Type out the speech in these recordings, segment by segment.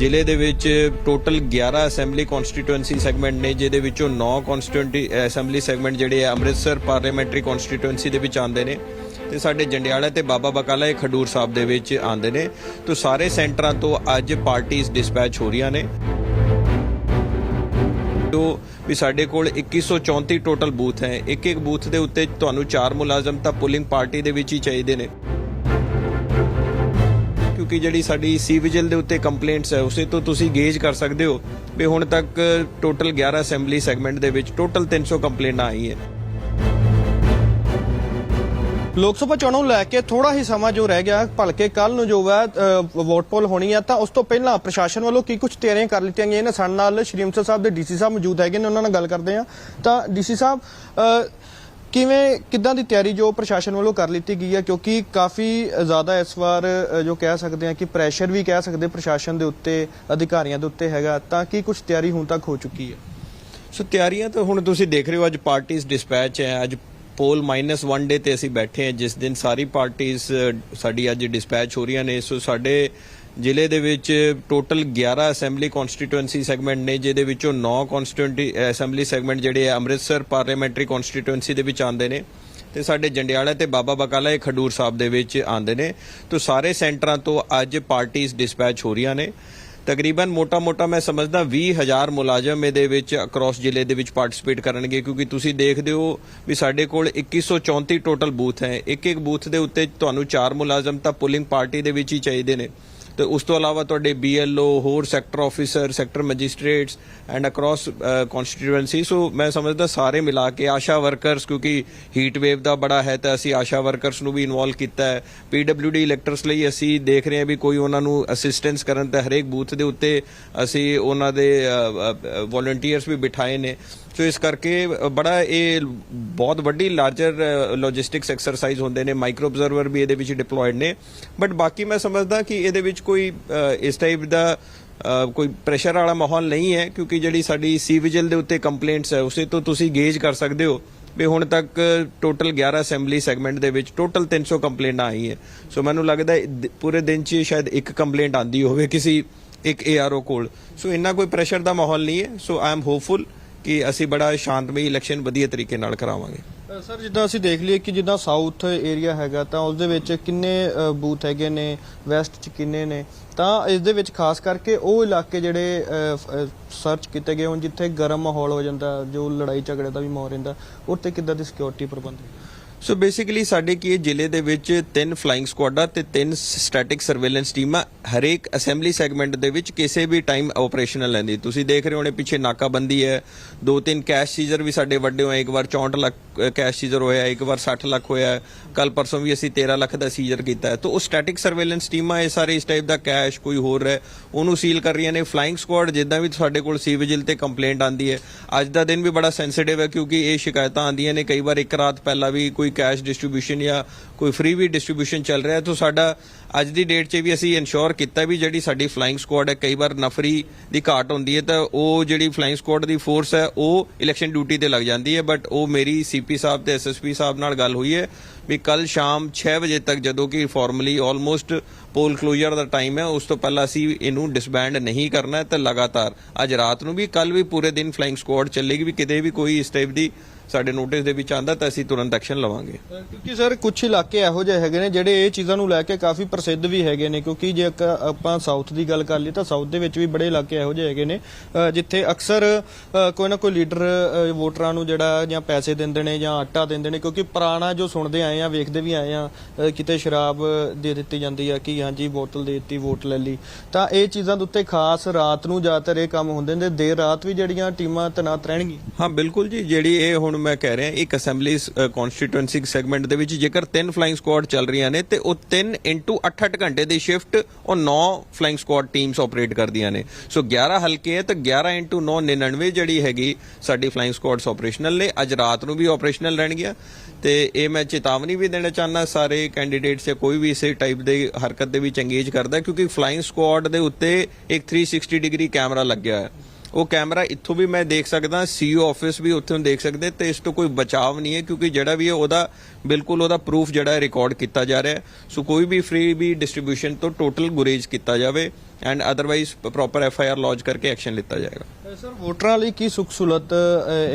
ਜ਼ਿਲ੍ਹੇ ਦੇ ਵਿੱਚ ਟੋਟਲ 11 ਅਸੈਂਬਲੀ ਕਨਸਟੀਟੂਐਂਸੀ ਸੈਗਮੈਂਟ ਨੇ, ਜਿਹਦੇ ਵਿੱਚੋਂ 9 ਕਨਸਟੀਟੂਐਂਟੀ ਅਸੈਂਬਲੀ ਸੈਗਮੈਂਟ ਜਿਹੜੇ ਆ ਅੰਮ੍ਰਿਤਸਰ ਪਾਰਲੀਮੈਂਟਰੀ ਕਨਸਟੀਟੂਐਂਸੀ ਦੇ ਵਿੱਚ ਆਉਂਦੇ ਨੇ। ਤੇ ਸਾਡੇ ਜੰਡਿਆਲਾ ਤੇ ਬਾਬਾ ਬਕਾਲਾ ਇਹ ਖਡੂਰ ਸਾਹਿਬ ਦੇ ਵਿੱਚ ਆਉਂਦੇ ਨੇ। ਤੋਂ ਸਾਰੇ ਸੈਂਟਰਾਂ ਤੋਂ ਅੱਜ ਪਾਰਟੀਆਂ ਡਿਸਪੈਚ ਹੋ ਰਹੀਆਂ ਨੇ। ਜੋ ਵੀ ਸਾਡੇ ਕੋਲ 2134 ਟੋਟਲ ਬੂਥ ਹੈ। ਇੱਕ ਇੱਕ ਬੂਥ ਦੇ ਉੱਤੇ ਤੁਹਾਨੂੰ ਚਾਰ ਮੁਲਾਜ਼ਮ ਤਾਂ ਪੁਲਿੰਗ ਪਾਰਟੀ ਦੇ ਵਿੱਚ ਹੀ ਚਾਹੀਦੇ ਨੇ। ਕਿਉਂਕਿ ਜਿਹੜੀ ਸਾਡੀ ਸੀ ਵਿਜਿਲ ਦੇ ਉੱਤੇ ਕੰਪਲੇਂਟਸ ਹੈ, ਉਸੇ ਤੋਂ ਤੁਸੀਂ ਗੇਜ ਕਰ ਸਕਦੇ ਹੋ ਵੀ ਹੁਣ ਤੱਕ ਟੋਟਲ 11 ਅਸੈਂਬਲੀ ਸੈਗਮੈਂਟ ਦੇ ਵਿੱਚ ਟੋਟਲ 300 ਕੰਪਲੇਂਟਾਂ ਆਈ ਹੈ। ਲੋਕ ਸਭਾ ਚੋਣਾਂ ਨੂੰ ਲੈ ਕੇ ਥੋੜਾ ਹੀ ਸਮਾਂ ਜੋ ਰਹਿ ਗਿਆ, ਭਲਕੇ ਕੱਲ ਨੂੰ ਜੋ ਹੈ ਵੋਟ ਪੋਲ ਹੋਣੀ ਹੈ ਤਾਂ ਉਸ ਤੋਂ ਪਹਿਲਾਂ ਪ੍ਰਸ਼ਾਸਨ ਵੱਲੋਂ ਕੀ ਕੁਝ ਤਿਆਰੀਆਂ ਕਰ ਲਿੱਤੀਆਂ ਗਈਆਂ ਨੇ? ਸਾਡੇ ਨਾਲ ਸ਼੍ਰੀ ਅੰਮ੍ਰਿਤਸਰ ਸਾਹਿਬ ਦੇ ਡੀਸੀ ਸਾਹਿਬ ਮੌਜੂਦ ਹੈਗੇ ਨੇ, ਉਹਨਾਂ ਨਾਲ ਗੱਲ ਕਰਦੇ ਹਾਂ। ਤਾਂ ਡੀਸੀ ਸਾਹਿਬ ਕਿਵੇਂ, ਕਿੱਦਾਂ ਦੀ ਤਿਆਰੀ ਜੋ ਪ੍ਰਸ਼ਾਸਨ ਵੱਲੋਂ ਕਰ ਲਿੱਤੀ ਗਈ ਹੈ? ਕਿਉਂਕਿ ਕਾਫੀ ਜ਼ਿਆਦਾ ਇਸ ਵਾਰ ਜੋ ਕਹਿ ਸਕਦੇ ਹਾਂ ਕਿ ਪ੍ਰੈਸ਼ਰ ਵੀ ਕਹਿ ਸਕਦੇ ਪ੍ਰਸ਼ਾਸਨ ਦੇ ਉੱਤੇ, ਅਧਿਕਾਰੀਆਂ ਦੇ ਉੱਤੇ ਹੈਗਾ, ਤਾਂ ਕੀ ਕੁਝ ਤਿਆਰੀ ਹੁਣ ਤੱਕ ਹੋ ਚੁੱਕੀ ਹੈ? ਸੋ ਤਿਆਰੀਆਂ ਤਾਂ ਹੁਣ ਤੁਸੀਂ ਦੇਖ ਰਹੇ ਹੋ, ਅੱਜ ਪਾਰਟੀਆਂ ਡਿਸਪੈਚ ਹੈ, ਅੱਜ ਪੋਲ ਮਾਈਨਸ -1 ਡੇ ਤੇ ਅਸੀਂ ਬੈਠੇ ਹਾਂ, ਜਿਸ ਦਿਨ ਸਾਰੀ ਪਾਰਟੀਆਂ ਸਾਡੀ ਅੱਜ ਡਿਸਪੈਚ ਹੋ ਰਹੀਆਂ ਨੇ। ਸੋ ਸਾਡੇ ਜ਼ਿਲ੍ਹੇ ਦੇ ਵਿੱਚ ਟੋਟਲ 11 ਅਸੈਂਬਲੀ ਕਨਸਟੀਟੂਐਂਸੀ ਸੈਗਮੈਂਟ ਨੇ, ਜਿਹਦੇ ਵਿੱਚੋਂ 9 ਕਨਸਟੀਟੂਐਂਟੀ ਅਸੈਂਬਲੀ ਸੈਗਮੈਂਟ ਜਿਹੜੇ ਆ ਅੰਮ੍ਰਿਤਸਰ ਪਾਰਲੀਮੈਂਟਰੀ ਕਨਸਟੀਟੂਐਂਸੀ ਦੇ ਵਿੱਚ ਆਉਂਦੇ ਨੇ। ਤੇ ਸਾਡੇ ਜੰਡਿਆਲਾ ਤੇ ਬਾਬਾ ਬਕਾਲਾ ਇਹ ਖਡੂਰ ਸਾਹਿਬ ਦੇ ਵਿੱਚ ਆਉਂਦੇ ਨੇ। ਤੋਂ ਸਾਰੇ ਸੈਂਟਰਾਂ ਤੋਂ ਅੱਜ ਪਾਰਟੀਆਂ ਡਿਸਪੈਚ ਹੋ ਰਹੀਆਂ ਨੇ। ਤਕਰੀਬਨ ਮੋਟਾ-ਮੋਟਾ ਮੈਂ ਸਮਝਦਾ 20000 ਮੁਲਾਜ਼ਮ ਇਹਦੇ ਵਿੱਚ ਅਕ੍ਰੋਸ ਜ਼ਿਲ੍ਹੇ ਦੇ ਵਿੱਚ ਪਾਰਟਿਸਿਪੇਟ ਕਰਨਗੇ, ਕਿਉਂਕਿ ਤੁਸੀਂ ਦੇਖਦੇ ਹੋ ਵੀ ਸਾਡੇ ਕੋਲ 2134 ਟੋਟਲ ਬੂਥ ਹੈ। ਇੱਕ ਇੱਕ ਬੂਥ ਦੇ ਉੱਤੇ ਤੁਹਾਨੂੰ ਚਾਰ ਮੁਲਾਜ਼ਮ ਤਾਂ ਪੁਲਿੰਗ ਪਾਰਟੀ ਦੇ ਵਿੱਚ ਹੀ ਚਾਹੀਦੇ ਨੇ। ਤੇ ਉਸ ਤੋਂ ਇਲਾਵਾ ਤੁਹਾਡੇ BLO ਹੋਰ sector officer sector magistrates and across constituency so ਮੈਂ ਸਮਝਦਾ ਸਾਰੇ ਮਿਲਾ ਕੇ ਆਸ਼ਾ ਵਰਕਰਸ ਕਿਉਂਕਿ ਹੀਟ ਵੇਵ ਦਾ ਬੜਾ ਹੈ, ਤਾਂ ਅਸੀਂ ਆਸ਼ਾ ਵਰਕਰਸ ਨੂੰ ਵੀ ਇਨਵੋਲਵ ਕੀਤਾ ਹੈ। PWD ਇਲੈਕਟਰਸ ਲਈ ਅਸੀਂ ਦੇਖ ਰਹੇ ਹਾਂ ਵੀ ਕੋਈ ਉਹਨਾਂ ਨੂੰ ਅਸਿਸਟੈਂਸ ਕਰਨ ਤੇ ਹਰੇਕ ਬੂਥ ਦੇ ਉੱਤੇ ਅਸੀਂ ਉਹਨਾਂ ਦੇ ਵੋਲੰਟੀਅਰਸ ਵੀ ਬਿਠਾਏ ਨੇ। ਸੋ ਇਸ ਕਰਕੇ ਬੜਾ ਇਹ ਬਹੁਤ ਵੱਡੀ ਲਾਰਜਰ ਲੌਜਿਸਟਿਕਸ ਐਕਸਰਸਾਈਜ਼ ਹੁੰਦੇ ਨੇ ਮਾਈਕਰੋ ਆਬਜ਼ਰਵਰ ਵੀ ਇਹਦੇ ਵਿੱਚ ਡਿਪਲੋਇਡ ਨੇ। ਬਟ ਬਾਕੀ ਮੈਂ ਸਮਝਦਾ ਕਿ ਇਹਦੇ ਵਿੱਚ ਕੋਈ ਇਸ ਟਾਈਪ ਦਾ ਕੋਈ ਪ੍ਰੈਸ਼ਰ ਵਾਲਾ ਮਾਹੌਲ ਨਹੀਂ ਹੈ, ਕਿਉਂਕਿ ਜਿਹੜੀ ਸਾਡੀ ਸੀ ਵਿਜਿਲ ਦੇ ਉੱਤੇ ਕੰਪਲੇਂਟਸ ਹੈ, ਉਸੇ ਤੋਂ ਤੁਸੀਂ ਗੇਜ ਕਰ ਸਕਦੇ ਹੋ ਵੀ ਹੁਣ ਤੱਕ ਟੋਟਲ 11 ਅਸੈਂਬਲੀ ਸੈਗਮੈਂਟ ਦੇ ਵਿੱਚ ਟੋਟਲ 300 ਕੰਪਲੇਂਟਾਂ ਆਈ ਹੈ। ਸੋ ਮੈਨੂੰ ਲੱਗਦਾ ਪੂਰੇ ਦਿਨ 'ਚ ਸ਼ਾਇਦ ਇੱਕ ਕੰਪਲੇਂਟ ਆਂਦੀ ਹੋਵੇ ਕਿਸੇ ਇੱਕ ਏਆਰਓ ਕੋਲ। ਸੋ ਇੰਨਾ ਕੋਈ ਪ੍ਰੈਸ਼ਰ ਦਾ ਮਾਹੌਲ ਨਹੀਂ ਹੈ। ਸੋ ਆਈ ਐਮ ਹੋਪਫੁਲ ਕਿ ਅਸੀਂ ਬੜਾ ਸ਼ਾਂਤਮਈ ਇਲੈਕਸ਼ਨ ਵਧੀਆ ਤਰੀਕੇ ਨਾਲ ਕਰਾਵਾਂਗੇ। ਸਰ, ਜਿੱਦਾਂ ਅਸੀਂ ਦੇਖ ਲਈਏ ਕਿ ਜਿੱਦਾਂ ਸਾਊਥ ਏਰੀਆ ਹੈਗਾ, ਤਾਂ ਉਸ ਦੇ ਵਿੱਚ ਕਿੰਨੇ ਬੂਥ ਹੈਗੇ ਨੇ ਵੈਸਟ ਚ ਕਿੰਨੇ ਨੇ? ਤਾਂ ਇਸ ਦੇ ਵਿੱਚ ਖਾਸ ਕਰਕੇ ਉਹ ਇਲਾਕੇ ਜਿਹੜੇ ਸਰਚ ਕੀਤੇ ਗਏ ਹੁਣ, ਜਿੱਥੇ ਗਰਮ ਮਾਹੌਲ ਹੋ ਜਾਂਦਾ, ਜੋ ਲੜਾਈ ਝਗੜੇ ਦਾ ਵੀ ਮਾਹੌਲ ਰਹਿੰਦਾ, ਉੱਥੇ ਕਿੱਦਾਂ ਦੀ ਸਿਕਿਉਰਿਟੀ ਪ੍ਰਬੰਧ ਹੈ? ਸੋ ਬੇਸਿਕਲੀ ਸਾਡੇ ਕੀ ਇਹ ਜ਼ਿਲ੍ਹੇ ਦੇ ਵਿੱਚ ਤਿੰਨ ਫਲਾਈਂਗ ਸਕੁਆਡਾਂ ਤੇ ਤਿੰਨ ਸਟੈਟਿਕ ਸਰਵੇਲੈਂਸ ਟੀਮਾਂ ਹਰੇਕ ਅਸੈਂਬਲੀ ਸੈਗਮੈਂਟ ਦੇ ਵਿੱਚ ਕਿਸੇ ਵੀ ਟਾਈਮ ਆਪਰੇਸ਼ਨਲ ਲੈਂਦੀ। ਤੁਸੀਂ ਦੇਖ ਰਹੇ ਹੋਣੇ ਪਿੱਛੇ ਨਾਕਾਬੰਦੀ ਹੈ। ਦੋ ਤਿੰਨ ਕੈਸ਼ ਸੀਜ਼ਰ ਵੀ ਸਾਡੇ ਵੱਡੇ ਹੋਏ ਇੱਕ ਵਾਰ 64 ਲੱਖ ਕੈਸ਼ ਸੀਜ਼ਰ ਹੋਇਆ, ਇੱਕ ਵਾਰ 60 ਲੱਖ ਹੋਇਆ। ਕੱਲ ਪਰਸੋਂ ਵੀ ਅਸੀਂ 13 ਲੱਖ ਦਾ ਸੀਜ਼ਰ ਕੀਤਾ ਤਾਂ ਉਹ ਸਟੈਟਿਕ ਸਰਵੇਲੈਂਸ ਟੀਮਾਂ ਇਹ ਸਾਰੇ ਇਸ ਟਾਈਪ ਦਾ ਕੈਸ਼ ਕੋਈ ਹੋਰ ਹੈ। ਉਹਨੂੰ ਸੀਲ ਕਰ ਰਹੀਆਂ ਨੇ। ਫਲਾਈਂਗ ਸਕੁਆਡ ਜਿੱਦਾਂ ਵੀ ਸਾਡੇ ਕੋਲ ਸੀ ਵਿਜਿਲ ਤੇ ਕੰਪਲੇਂਟ ਆਂਦੀ ਹੈ। ਅੱਜ ਦਾ ਦਿਨ ਵੀ ਬੜਾ ਸੈਂਸਿਟਿਵ ਹੈ ਕਿਉਂਕਿ ਇਹ ਸ਼ਿਕਾਇਤਾਂ ਆਂਦੀਆਂ ਨੇ। ਕਈ ਵਾਰ ਇੱਕ ਰਾਤ ਪਹਿਲਾਂ ਵੀ ਕੋਈ ਕੈਸ਼ ਡਿਸਟ੍ਰੀਬਿਊਸ਼ਨ ਜਾਂ ਕੋਈ ਫ੍ਰੀ ਵੀ ਡਿਸਟ੍ਰੀਬਿਊਸ਼ਨ ਚੱਲ ਰਿਹਾ ਹੈ ਤਾਂ ਸਾਡਾ ਅੱਜ ਦੀ ਡੇਟ 'ਚ ਵੀ ਅਸੀਂ ਇਨਸ਼ੋਰ ਕੀਤਾ ਵੀ ਜਿਹੜੀ ਸਾਡੀ ਫਲਾਈਂਗ ਸਕੁਆਡ ਹੈ, ਕਈ ਵਾਰ ਨਫਰੀ ਦੀ ਘਾਟ ਹੁੰਦੀ ਹੈ, ਤਾਂ ਉਹ ਜਿਹੜੀ ਫਲਾਈਂਗ ਸਕੁਆਡ ਦੀ ਫੋਰਸ ਹੈ, ਉਹ ਇਲੈਕਸ਼ਨ ਡਿਊਟੀ ਤੇ ਲੱਗ ਜਾਂਦੀ ਹੈ ਬਟ ਉਹ ਮੇਰੀ ਸੀਪੀ ਸਾਹਿਬ ਤੇ ਐਸਐਸਪੀ ਸਾਹਿਬ ਨਾਲ ਗੱਲ ਹੋਈ ਹੈ ਵੀ ਕੱਲ ਸ਼ਾਮ 6 ਵਜੇ ਤੱਕ ਜਦੋਂ ਕਿ ਫਾਰਮਲੀ ਆਲਮੋਸਟ ਪੋਲ ਕਲੋਜ਼ਰ ਦਾ ਟਾਈਮ ਹੈ, ਉਸ ਤੋਂ ਪਹਿਲਾਂ ਅਸੀਂ ਇਹਨੂੰ ਡਿਸਬੈਂਡ ਨਹੀਂ ਕਰਨਾ ਹੈ ਤਾਂ ਲਗਾਤਾਰ ਅੱਜ ਰਾਤ ਨੂੰ ਵੀ ਕੱਲ ਵੀ ਪੂਰੇ ਦਿਨ ਫਲਾਈਂਗ ਸਕੁਆਡ ਚੱਲੇਗੀ, ਵੀ ਕਿਤੇ ਵੀ ਕੋਈ ਇਸ ਟਾਈਪ ਦੀ ਸਾਡੇ ਨੋਟਿਸ ਦੇ ਵਿੱਚ ਆਂਦਾ ਤਾਂ ਅਸੀਂ ਤੁਰੰਤ ਐਕਸ਼ਨ ਲਵਾਂਗੇ। ਕਿਉਂਕਿ ਸਰ ਕੁਝ ਇਲਾਕੇ ਇਹੋ ਜਿਹੇ ਹੈਗੇ ਨੇ ਜਿਹੜੇ ਇਹ ਚੀਜ਼ਾਂ ਨੂੰ ਲੈ ਕੇ ਕਾਫੀ ਪ੍ਰਸਿੱਧ ਵੀ ਹੈਗੇ ਨੇ ਕਿਉਂਕਿ ਜੇ ਆਪਾਂ ਸਾਊਥ ਦੀ ਗੱਲ ਕਰ ਲਈ ਤਾਂ ਸਾਊਥ ਦੇ ਵਿੱਚ ਵੀ ਬੜੇ ਇਲਾਕੇ ਇਹੋ ਜਿਹੇ ਹੈਗੇ ਨੇ ਜਿੱਥੇ ਅਕਸਰ ਕੋਈ ਨਾ ਕੋਈ ਲੀਡਰ ਵੋਟਰਾਂ ਨੂੰ ਜਿਹੜਾ ਜਾਂ ਪੈਸੇ ਦਿੰਦੇ ਨੇ ਜਾਂ ਆਟਾ ਦਿੰਦੇ ਨੇ ਕਿਉਂਕਿ ਪੁਰਾਣਾ ਜੋ ਸੁਣਦੇ ਆਏ ਆ ਵੇਖਦੇ ਵੀ ਆਏ ਆ ਕਿਤੇ ਸ਼ਰਾਬ ਦੇ ਦਿੱਤੀ ਜਾਂਦੀ ਆ ਕਿ ਹਾਂਜੀ ਬੋਤਲ ਦੇ ਦਿੱਤੀ ਵੋਟ ਲੈ ਲਈ। ਤਾਂ ਇਹ ਚੀਜ਼ਾਂ ਦੇ ਉੱਤੇ ਖਾਸ ਰਾਤ ਨੂੰ ਜ਼ਿਆਦਾਤਰ ਇਹ ਕੰਮ ਹੁੰਦੇ ਨੇ ਦੇਰ ਰਾਤ ਵੀ ਜਿਹੜੀਆਂ ਟੀਮਾਂ ਤੈਨਾਤ ਰਹਿਣਗੀਆਂ। ਹਾਂ ਬਿਲਕੁਲ ਜੀ ਜਿਹੜੀ ਇਹ ਹੁਣ ਮੈਂ ਕਹਿ ਰਿਹਾ, ਇੱਕ ਅਸੈਂਬਲੀ ਕਨਸਟੀਟੂਐਂਸੀ ਸੈਗਮੈਂਟ ਦੇ ਵਿੱਚ ਜੇਕਰ ਤਿੰਨ ਫਲਾਈਂਗ ਸਕੁਆਡ ਚੱਲ ਰਹੀਆਂ ਨੇ, ਤੇ ਉਹ 3 ਇਨਟੂ 8-8 ਘੰਟੇ ਦੀ ਸ਼ਿਫਟ ਉਹ 9 ਫਲਾਈਂਗ ਸਕੁਆਡ ਟੀਮਸ ਆਪਰੇਟ ਕਰਦੀਆਂ ਨੇ। ਸੋ 11 ਹਲਕੇ ਹੈ, ਤਾਂ 11 ਇਨਟੂ 9 99 ਜਿਹੜੀ ਹੈਗੀ ਸਾਡੀ ਫਲਾਈਂਗ ਸਕੁਆਡਸ ਆਪਰੇਸ਼ਨਲ ਨੇ। ਅੱਜ ਰਾਤ ਨੂੰ ਵੀ ਆਪਰੇਸ਼ਨਲ ਰਹਿਣਗੀਆਂ। ਤੇ ਇਹ ਮੈਂ ਚੇਤਾਵਨੀ ਵੀ ਦੇਣਾ ਚਾਹੁੰਦਾ ਸਾਰੇ ਕੈਂਡੀਡੇਟਸ ਜਾਂ ਕੋਈ ਵੀ ਇਸੇ ਟਾਈਪ ਦੇ ਹਰਕਤ ਦੇ ਵਿੱਚ ਇੰਗੇਜ ਕਰਦਾ, ਕਿਉਂਕਿ ਫਲਾਈਂਗ ਸਕੁਆਡ ਦੇ ਉੱਤੇ ਇੱਕ 360 ਡਿਗਰੀ ਕੈਮਰਾ ਲੱਗਿਆ ਹੈ ਉਹ ਕੈਮਰਾ ਇੱਥੋਂ ਵੀ ਮੈਂ ਦੇਖ ਸਕਦਾ, ਸੀਓ ਆਫਿਸ ਵੀ ਉੱਥੋਂ ਦੇਖ ਸਕਦੇ, ਤੇ ਇਸ ਤੋਂ ਕੋਈ ਬਚਾਵ ਨਹੀਂ ਹੈ, ਕਿਉਂਕਿ ਜਿਹੜਾ ਵੀ ਹੈ ਉਹਦਾ ਬਿਲਕੁਲ ਉਹਦਾ ਪ੍ਰੂਫ ਜਿਹੜਾ ਹੈ ਰਿਕਾਰਡ ਕੀਤਾ ਜਾ ਰਿਹਾ ਹੈ। ਸੋ ਕੋਈ ਵੀ ਫ੍ਰੀ ਵੀ ਡਿਸਟ੍ਰੀਬਿਊਸ਼ਨ ਤੋਂ ਟੋਟਲ ਗੁਰੇਜ ਕੀਤਾ ਜਾਵੇ and otherwise proper F I R launch ਕਰਕੇ ਐਕਸ਼ਨ ਲਿੱਤਾ ਜਾਏਗਾ। ਸਰ ਵੋਟਰਾਂ ਲਈ ਕੀ ਸੁੱਖ ਸਹੂਲਤ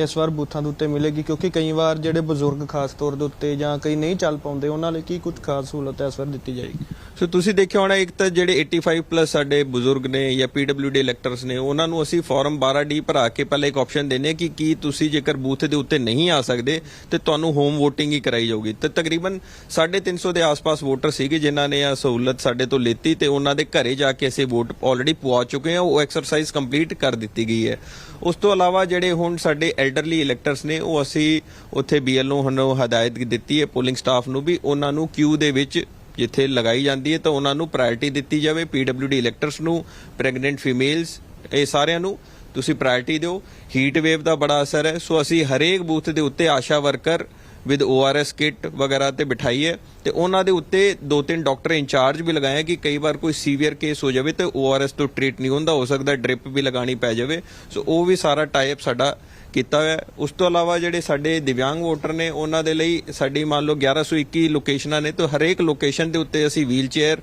ਇਸ ਵਾਰ ਬੂਥਾਂ ਦੇ ਉੱਤੇ ਮਿਲੇਗੀ? ਕਿਉਂਕਿ ਕਈ ਵਾਰ ਜਿਹੜੇ ਬਜ਼ੁਰਗ ਖਾਸ ਤੌਰ ਦੇ ਉੱਤੇ ਜਾਂ ਕਈ ਨਹੀਂ ਚੱਲ ਪਾਉਂਦੇ ਉਹਨਾਂ ਲਈ ਕੀ ਕੁਝ ਖਾਸ ਸਹੂਲਤ ਇਸ ਵਾਰ ਦਿੱਤੀ ਜਾਏਗੀ? ਸੋ ਤੁਸੀਂ ਦੇਖਿਆ ਹੋਣਾ ਇੱਕ ਤਾਂ ਜਿਹੜੇ 85 ਪਲੱਸ ਸਾਡੇ ਬਜ਼ੁਰਗ ਨੇ ਜਾਂ ਡੀ ਇਲੈਕਟਰਸ ਨੇ ਉਹਨਾਂ ਨੂੰ ਅਸੀਂ ਫਾਰਮ 12D ਭਰਾ ਕੇ ਪਹਿਲੇ ਇੱਕ ਆਪਸ਼ਨ ਦਿੰਨੇ ਕਿ ਕੀ ਤੁਸੀਂ ਜੇਕਰ ਬੂਥ ਦੇ ਉੱਤੇ ਨਹੀਂ ਆ ਸਕਦੇ ਤੇ ਤੁਹਾਨੂੰ ਹੋਮ VOTING ਹੀ ਕਰਾਈ ਜਾਊਗੀ। ਤੇ, ਤਕਰੀਬਨ 350 ਦੇ ਆਸ-ਪਾਸ ਵੋਟਰ ਸੀਗੇ ਜਿਨ੍ਹਾਂ ਨੇ ਇਹ ਸਹੂਲਤ ਸਾਡੇ ਤੋਂ ਲੇਤੀ ਤੇ ਉਹਨਾਂ ਦੇ ਘਰੇ ਜਾ ਕੇ ਅਸੀਂ ਵੋਟ ਆਲਰੇਡੀ ਪਵਾ ਚੁੱਕੇ ਹਾਂ। ਉਹ ਐਕਸਰਸਾਈਜ਼ ਕੰਪਲੀਟ ਕਰ ਦਿੱਤੀ ਗਈ ਹੈ। ਉਸ ਤੋਂ ਇਲਾਵਾ ਜਿਹੜੇ ਹੁਣ ਸਾਡੇ ਐਲਡਰਲੀ ਇਲੈਕਟਰਸ ਨੇ, ਉਹ ਅਸੀਂ ਉੱਥੇ ਬੀਐਲਓ ਨੂੰ ਹਦਾਇਤ ਦਿੱਤੀ ਹੈ ਪੋਲਿੰਗ ਸਟਾਫ ਨੂੰ ਵੀ ਉਹਨਾਂ ਨੂੰ ਕਿਊ ਦੇ ਵਿੱਚ ਜਿੱਥੇ ਲਗਾਈ ਜਾਂਦੀ ਹੈ ਤਾਂ ਉਹਨਾਂ ਨੂੰ ਪ੍ਰਾਇੋਰਟੀ ਦਿੱਤੀ ਜਾਵੇ। ਡੀ ਇਲੈਕਟਰਸ ਨੂੰ ਪ੍ਰੈਗਨੈਂਟ ਫੀਮੇਲਸ ਇਹ ਸਾਰਿਆਂ ਨੂੰ ਤੁਸੀਂ ਪ੍ਰਾਇੋਰਟੀ ਦਿਓ। ਹੀਟ ਵੇਵ ਦਾ ਬੜਾ ਅਸਰ ਹੈ। ਸੋ ਅਸੀਂ ਹਰੇਕ ਬੂਥ ਦੇ ਉੱਤੇ ASHA worker with ORS kit ਵਗੈਰਾ ਤੇ ਬਿਠਾਈ ਹੈ ਤੇ ਉਹਨਾਂ ਦੇ ਉੱਤੇ ਦੋ ਤਿੰਨ ਡਾਕਟਰ ਇੰਚਾਰਜ ਵੀ ਲਗਾਏ ਕਿ ਕਈ ਵਾਰ ਕੋਈ ਸੀਵੀਅਰ ਕੇਸ ਹੋ ਜਾਵੇ ਤੇ ORS ਤੋਂ ਟ੍ਰੀਟ ਨਹੀਂ ਹੁੰਦਾ, ਹੋ ਸਕਦਾ ਡ੍ਰਿਪ ਵੀ ਲਗਾਣੀ ਪੈ ਜਾਵੇ। ਸੋ ਉਹ ਵੀ ਸਾਰਾ ਟਾਈਪ ਸਾਡਾ ਕੀਤਾ ਹੋਇਆ। ਉਸ ਤੋਂ ਇਲਾਵਾ ਜਿਹੜੇ ਸਾਡੇ ਦਿਵਿਆਂਗ ਵੋਟਰ ਨੇ, ਉਹਨਾਂ ਦੇ ਲਈ ਸਾਡੀ ਮੰਨ ਲਓ 1121 ਲੋਕੇਸ਼ਨਾਂ ਨੇ, ਤਾਂ ਹਰੇਕ ਲੋਕੇਸ਼ਨ ਦੇ ਉੱਤੇ ਅਸੀਂ ਵੀਲ ਚੇਅਰ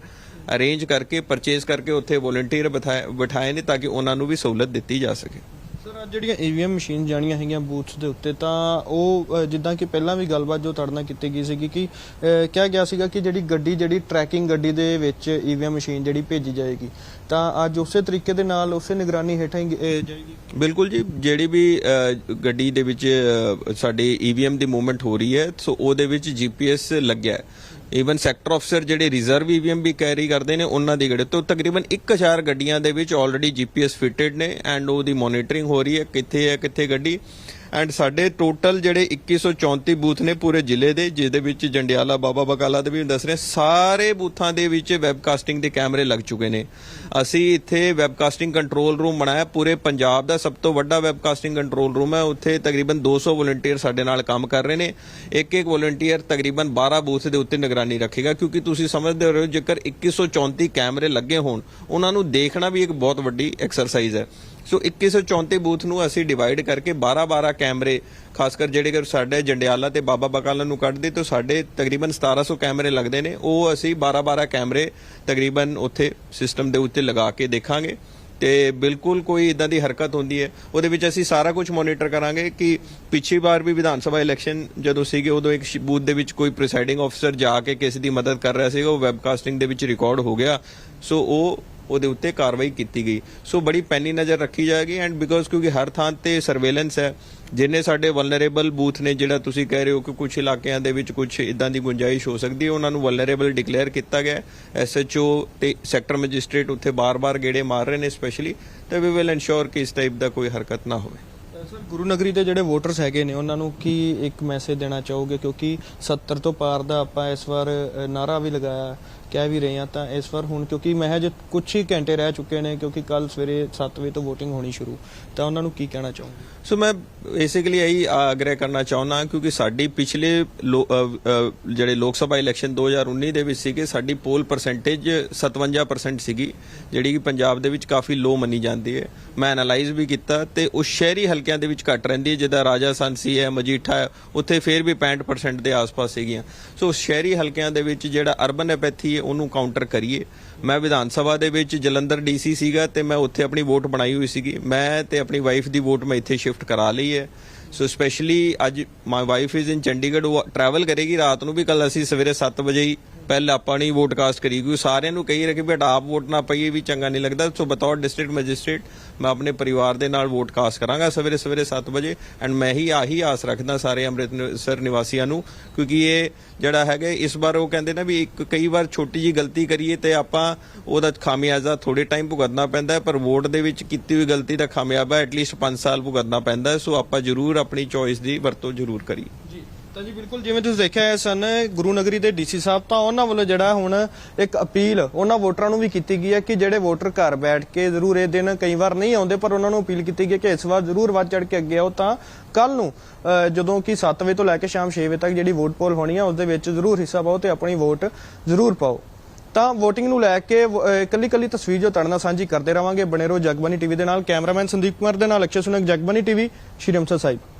ਅਰੇਂਜ ਕਰਕੇ ਪਰਚੇਸ ਕਰਕੇ ਉੱਥੇ ਵੋਲੰਟੀਅਰ ਬਿਠਾਏ ਨੇ ਤਾਂ ਕਿ ਉਹਨਾਂ ਨੂੰ ਵੀ ਸਹੂਲਤ ਦਿੱਤੀ ਜਾ ਸਕੇ। ਜਿਹੜੀਆਂ ਈਵੀਐਮ ਮਸ਼ੀਨ ਜਾਣੀਆਂ ਹੈਗੀਆਂ ਬੂਥਸ ਦੇ ਉੱਤੇ ਤਾਂ ਉਹ ਜਿੱਦਾਂ ਕਿ ਪਹਿਲਾਂ ਵੀ ਗੱਲਬਾਤ ਜੋ ਤੜਨਾ ਕੀਤੀ ਗਈ ਸੀਗੀ ਕਿ ਕਿਹਾ ਗਿਆ ਸੀਗਾ ਕਿ ਜਿਹੜੀ ਗੱਡੀ ਜਿਹੜੀ ਟਰੈਕਿੰਗ ਗੱਡੀ ਦੇ ਵਿੱਚ ਈਵੀਐਮ ਮਸ਼ੀਨ ਜਿਹੜੀ ਭੇਜੀ ਜਾਏਗੀ ਤਾਂ ਅੱਜ ਉਸੇ ਤਰੀਕੇ ਦੇ ਨਾਲ ਉਸੇ ਨਿਗਰਾਨੀ ਹੇਠਾਂ ਜਾਏਗੀ। ਬਿਲਕੁਲ ਜੀ ਜਿਹੜੀ ਵੀ ਗੱਡੀ ਦੇ ਵਿੱਚ ਅ, ਸਾਡੀ ਈਵੀਐਮ ਦੀ ਮੂਵਮੈਂਟ ਹੋ ਰਹੀ ਹੈ ਸੋ ਉਹਦੇ ਵਿੱਚ ਜੀਪੀਐਸ ਲੱਗਿਆ ਹੈ। ਈਵਨ ਸੈਕਟਰ ਅਫਸਰ ਜਿਹੜੇ ਰਿਜ਼ਰਵ ਈਵੀਐਮ ਵੀ ਕੈਰੀ ਕਰਦੇ ਨੇ, ਉਹਨਾਂ ਦੀ ਗੱਡੀ ਤੋਂ ਤਕਰੀਬਨ 1000 ਗੱਡੀਆਂ ਦੇ ਵਿੱਚ ਆਲਰੇਡੀ ਜੀਪੀਐਸ ਫਿਟਡ ਨੇ ਐਂਡ ਉਹਦੀ ਮੋਨੀਟਰਿੰਗ ਹੋ ਰਹੀ ਹੈ, ਕਿੱਥੇ ਹੈ, ਕਿੱਥੇ ਗੱਡੀ। ਐਂਡ ਸਾਡੇ ਟੋਟਲ ਜਿਹੜੇ 2134 ਬੂਥ ਨੇ ਪੂਰੇ ਜ਼ਿਲ੍ਹੇ ਦੇ, ਜਿਹਦੇ ਵਿੱਚ ਜੰਡਿਆਲਾ, ਬਾਬਾ ਬਕਾਲਾ ਦੇ ਵੀ ਦੱਸ ਰਹੇ ਸਾਰੇ ਬੂਥਾਂ ਦੇ ਵਿੱਚ ਵੈਬਕਾਸਟਿੰਗ ਦੇ ਕੈਮਰੇ ਲੱਗ ਚੁੱਕੇ ਨੇ। ਅਸੀਂ ਇੱਥੇ ਵੈਬਕਾਸਟਿੰਗ ਕੰਟਰੋਲ ਰੂਮ ਬਣਾਇਆ, ਪੂਰੇ ਪੰਜਾਬ ਦਾ ਸਭ ਤੋਂ ਵੱਡਾ ਵੈਬਕਾਸਟਿੰਗ ਕੰਟਰੋਲ ਰੂਮ ਹੈ। ਉੱਥੇ ਤਕਰੀਬਨ 200 ਵੋਲੰਟੀਅਰ ਸਾਡੇ ਨਾਲ ਕੰਮ ਕਰ ਰਹੇ ਨੇ। ਇੱਕ ਇੱਕ ਵੋਲੰਟੀਅਰ ਤਕਰੀਬਨ 12 ਬੂਥ ਦੇ ਉੱਤੇ ਨਿਗਰਾਨੀ ਰੱਖੇਗਾ, ਕਿਉਂਕਿ ਤੁਸੀਂ ਸਮਝਦੇ ਹੋ ਜੇਕਰ 2134 ਕੈਮਰੇ ਲੱਗੇ ਹੋਣ, ਉਹਨਾਂ ਨੂੰ ਦੇਖਣਾ ਵੀ ਇੱਕ ਬਹੁਤ ਵੱਡੀ ਐਕਸਰਸਾਈਜ਼ ਹੈ। ਸੋ 2134 ਬੂਥ ਨੂੰ ਅਸੀਂ ਡਿਵਾਈਡ ਕਰਕੇ 12-12 ਕੈਮਰੇ, ਖਾਸ ਕਰ ਜਿਹੜੇ ਕਿ ਸਾਡੇ ਜੰਡਿਆਲਾ ਤੇ ਬਾਬਾ ਬਕਾਲਾ ਨੂੰ ਕੱਢਦੇ ਤਾਂ ਸਾਡੇ ਤਕਰੀਬਨ 1700 ਕੈਮਰੇ ਲੱਗਦੇ ਨੇ, ਉਹ ਅਸੀਂ 12-12 ਕੈਮਰੇ ਤਕਰੀਬਨ ਉੱਥੇ ਸਿਸਟਮ ਦੇ ਉੱਤੇ ਲਗਾ ਕੇ ਦੇਖਾਂਗੇ ਤੇ ਬਿਲਕੁਲ ਕੋਈ ਇਦਾਂ ਦੀ ਹਰਕਤ ਹੁੰਦੀ ਹੈ। ਉਹਦੇ ਵਿੱਚ ਅਸੀਂ ਸਾਰਾ ਕੁਝ ਮੋਨੀਟਰ ਕਰਾਂਗੇ ਕਿ ਪਿਛਲੀ ਵਾਰ ਵੀ ਵਿਧਾਨ ਸਭਾ ਇਲੈਕਸ਼ਨ ਜਦੋਂ ਸੀਗੇ, ਉਦੋਂ ਇੱਕ ਬੂਥ ਦੇ ਵਿੱਚ ਕੋਈ ਪ੍ਰੀਸਾਈਡਿੰਗ ਅਫਸਰ ਜਾ ਕੇ ਕਿਸੇ ਦੀ ਮਦਦ ਕਰ ਰਿਹਾ ਸੀਗਾ, ਉਹ ਵੈਬਕਾਸਟਿੰਗ ਦੇ ਵਿੱਚ ਰਿਕਾਰਡ ਹੋ ਗਿਆ। ਸੋ ਉਹ ਉਹਦੇ ਉੱਤੇ ਕਾਰਵਾਈ ਕੀਤੀ ਗਈ। ਸੋ ਬੜੀ ਪੈਨੀ ਨਜ਼ਰ ਰੱਖੀ ਜਾਏਗੀ ਐਂਡ ਬਿਕੋਜ਼ ਕਿਉਂਕਿ ਹਰ ਥਾਂ ਤੇ ਸਰਵੇਲੈਂਸ ਹੈ ਜਿੰਨੇ ਸਾਡੇ ਵਲਨਰੇਬਲ ਬੂਥ ਨੇ ਜਿਹੜਾ ਤੁਸੀਂ ਕਹਿ ਰਹੇ ਹੋ ਕਿ ਕੁਝ ਇਲਾਕਿਆਂ ਦੇ ਵਿੱਚ ਕੁਝ ਇਦਾਂ ਦੀ ਗੁੰਜਾਇਸ਼ ਹੋ ਸਕਦੀ ਹੈ ਉਹਨਾਂ ਨੂੰ ਵਲਨਰੇਬਲ ਡਿਕਲੇਅਰ ਕੀਤਾ ਗਿਆ ਐਸਐਚਓ ਤੇ ਸੈਕਟਰ ਮੈਜਿਸਟ੍ਰੇਟ ਉੱਥੇ ਬਾਰ-ਬਾਰ ਗੇੜੇ ਮਾਰ ਰਹੇ ਨੇ ਸਪੈਸ਼ਲੀ ਤੇ ਵੀ ਵਿਲ ਇਨਸ਼ੋਰ ਕਿ ਇਸ ਟਾਈਪ ਦਾ ਕੋਈ ਹਰਕਤ ਨਾ ਹੋਵੇ। ਸਰ ਗੁਰੂ ਨਗਰੀ ਦੇ ਜਿਹੜੇ ਵੋਟਰਸ ਹੈਗੇ ਨੇ ਉਹਨਾਂ ਨੂੰ ਕੀ ਇੱਕ ਮੈਸੇਜ ਦੇਣਾ ਚਾਹੋਗੇ? ਕਿਉਂਕਿ 70 ਤੋਂ ਪਾਰ ਦਾ ਆਪਾਂ ਇਸ ਵਾਰ ਅ, ਨਾਰਾ ਵੀ ਲਗਾਇਆ। ਕਹਿ ਵੀ ਰਹੇ ਹਾਂ ਤਾਂ ਇਸ ਵਾਰ ਹੁਣ ਕਿਉਂਕਿ ਮਹਿਜ ਕੁਝ ਹੀ ਘੰਟੇ ਰਹਿ ਚੁੱਕੇ ਨੇ ਕਿਉਂਕਿ ਕੱਲ ਸਵੇਰੇ 7 ਵਜੇ ਤੋਂ VOTING ਹੋਣੀ ਸ਼ੁਰੂ। ਤਾਂ ਉਹਨਾਂ ਨੂੰ ਕੀ ਕਹਿਣਾ ਚਾਹੋਗੇ? ਸੋ ਮੈਂ ਬੇਸਿਕਲੀ ਇਹੀ ਆਗ੍ਰਹਿ ਕਰਨਾ ਚਾਹੁੰਦਾ ਕਿਉਂਕਿ ਸਾਡੀ ਪਿਛਲੇ ਲੋ- ਜਿਹੜੇ ਲੋਕ ਸਭਾ ਇਲੈਕਸ਼ਨ 2019 ਦੇ ਵਿੱਚ ਸੀਗੇ, ਸਾਡੀ ਪੋਲ ਪਰਸੈਂਟੇਜ 57% ਸੀਗੀ, ਜਿਹੜੀ ਕਿ ਪੰਜਾਬ ਦੇ ਵਿੱਚ ਕਾਫੀ ਲੋ ਮੰਨੀ ਜਾਂਦੀ ਹੈ। ਮੈਂ ਐਨਾਲਾਈਜ਼ ਵੀ ਕੀਤਾ ਤੇ ਉਹ ਸ਼ਹਿਰੀ ਹਲਕਿਆਂ ਦੇ ਵਿੱਚ ਘੱਟ ਰਹਿੰਦੀ ਹੈ, ਜਿੱਦਾਂ ਰਾਜਾ ਸੀ ਹੈ ਮਜੀਠਾ ਹੈ, ਉੱਥੇ ਫੇਰ ਵੀ 65% ਦੇ ਆਸ-ਪਾਸ ਸੀਗੀਆਂ। ਸੋ ਸ਼ਹਿਰੀ ਹਲਕਿਆਂ ਦੇ ਵਿੱਚ ਜਿਹੜਾ ਅਰਬਨ ਐਪੈਥੀ ਉਹਨੂੰ ਕਾਊਂਟਰ ਕਰੀਏ। ਮੈਂ ਵਿਧਾਨ ਸਭਾ ਦੇ ਵਿੱਚ ਜਲੰਧਰ ਡੀਸੀ ਸੀਗਾ ਤੇ ਮੈਂ ਉੱਥੇ ਆਪਣੀ ਵੋਟ ਬਣਾਈ ਹੋਈ ਸੀਗੀ। ਮੈਂ ਤੇ ਆਪਣੀ ਵਾਈਫ ਦੀ ਵੋਟ ਮੈਂ ਇੱਥੇ ਸ਼ਿਫਟ ਕਰਾ ਲਈ ਹੈ। ਸੋ ਸਪੈਸ਼ਲੀ ਅੱਜ my wife is in Chandigarh, ਉਹ ਟਰੈਵਲ ਕਰੇਗੀ। ਰਾਤ ਨੂੰ ਵੀ ਕੱਲ ਅਸੀਂ ਸਵੇਰੇ 7 ਵਜੇ ਹੀ ਪਹਿਲਾਂ ਆਪਾਂ ਨਹੀਂ ਵੋਟ ਕਾਸਟ ਕਰੀ, ਕਿਉਂਕਿ ਸਾਰਿਆਂ ਨੂੰ ਕਹੀ ਰਿਹਾ ਕਿ ਬੇਟਾ ਆਪ ਵੋਟ ਨਾ ਪਈਏ ਵੀ ਚੰਗਾ ਨਹੀਂ ਲੱਗਦਾ। ਸੋ ਬਤੌਰ ਡਿਸਟ੍ਰਿਕਟ ਮੈਜਿਸਟ੍ਰੇਟ ਮੈਂ ਆਪਣੇ ਪਰਿਵਾਰ ਦੇ ਨਾਲ ਵੋਟ ਕਾਸਟ ਕਰਾਂਗਾ ਸਵੇਰੇ ਸਵੇਰੇ 7 ਵਜੇ ਐਂਡ ਮੈਂ ਹੀ ਆਹੀ ਆਸ ਰੱਖਦਾ ਸਾਰੇ ਅੰਮ੍ਰਿਤਸਰ ਨਿਵਾਸੀਆਂ ਨੂੰ, ਕਿਉਂਕਿ ਇਹ ਜਿਹੜਾ ਹੈਗਾ, ਇਸ ਵਾਰ ਉਹ ਕਹਿੰਦੇ ਨਾ ਵੀ ਇੱਕ ਕਈ ਵਾਰ ਛੋਟੀ ਜੀ ਗਲਤੀ ਕਰੀਏ ਤੇ ਆਪਾਂ ਉਹਦਾ ਖਾਮਿਆਜ਼ਾ ਥੋੜੇ ਟਾਈਮ ਭੁਗਤਣਾ ਪੈਂਦਾ ਪਰ ਵੋਟ ਦੇ ਵਿੱਚ ਕੀਤੀ ਹੋਈ ਗਲਤੀ ਦਾ ਖਾਮਿਆਜ਼ਾ ਐਟਲੀਸਟ 5 ਸਾਲ ਭੁਗਤਣਾ ਪੈਂਦਾ ਸੋ ਆਪਾਂ ਜ਼ਰੂਰ ਆਪਣੀ ਚੋਇਸ ਦੀ ਵਰਤੋਂ ਜ਼ਰੂਰ ਕਰੀਏ। ਤਾਂ ਜੀ ਬਿਲਕੁਲ ਜਿਵੇਂ ਤੁਸੀਂ ਦੇਖਿਆ ਹੈ ਸਨ ਗੁਰੂ ਨਗਰੀ ਦੇ ਡੀਸੀ ਸਾਹਿਬ, ਤਾਂ ਉਹਨਾਂ ਵੱਲੋਂ ਜਿਹੜਾ ਹੁਣ ਇੱਕ ਅਪੀਲ ਉਹਨਾਂ ਵੋਟਰਾਂ ਨੂੰ ਵੀ ਕੀਤੀ ਗਈ ਹੈ ਕਿ ਜਿਹੜੇ ਵੋਟਰ ਘਰ ਬੈਠ ਕੇ ਜ਼ਰੂਰ ਇਹ ਦਿਨ ਕਈ ਵਾਰ ਨਹੀਂ ਆਉਂਦੇ, ਪਰ ਉਹਨਾਂ ਨੂੰ ਅਪੀਲ ਕੀਤੀ ਗਈ ਕਿ ਇਸ ਵਾਰ ਜ਼ਰੂਰ ਵੱਧ ਚੜ ਕੇ ਅੱਗੇ ਆਓ। ਤਾਂ ਕੱਲ ਨੂੰ ਜਦੋਂ ਕਿ 7 ਵਜੇ ਤੋਂ ਲੈ ਕੇ ਸ਼ਾਮ 6 ਵਜੇ ਤੱਕ ਜਿਹੜੀ ਵੋਟ ਪੋਲ ਹੋਣੀ ਹੈ ਉਸ ਦੇ ਵਿੱਚ ਜ਼ਰੂਰ ਹਿੱਸਾ ਪਾਓ ਤੇ ਆਪਣੀ ਵੋਟ ਜ਼ਰੂਰ ਪਾਓ। ਤਾਂ VOTING ਨੂੰ ਲੈ ਕੇ ਇਕੱਲੀ ਇਕੱਲੀ ਤਸਵੀਰ ਜੋ ਤੜਨਾ ਸਾਂਝੀ ਕਰਦੇ ਰਵਾਂਗੇ, ਬਣੇ ਰਹੋ ਜਗਬਾਨੀ ਟੀਵੀ ਦੇ ਨਾਲ, ਕੈਮਰਾਮੈਨ ਸੰਦੀਪ ਕੁਮਾਰ ਦੇ ਨਾਲ, ਅਕਸ਼ੇ ਸੁਨਕ ਜਗਬਾਨੀ ਟੀਵੀ, ਸ਼੍ਰੀ ਅੰਮ੍ਰਿਤਸਰ ਸਾਹਿਬ।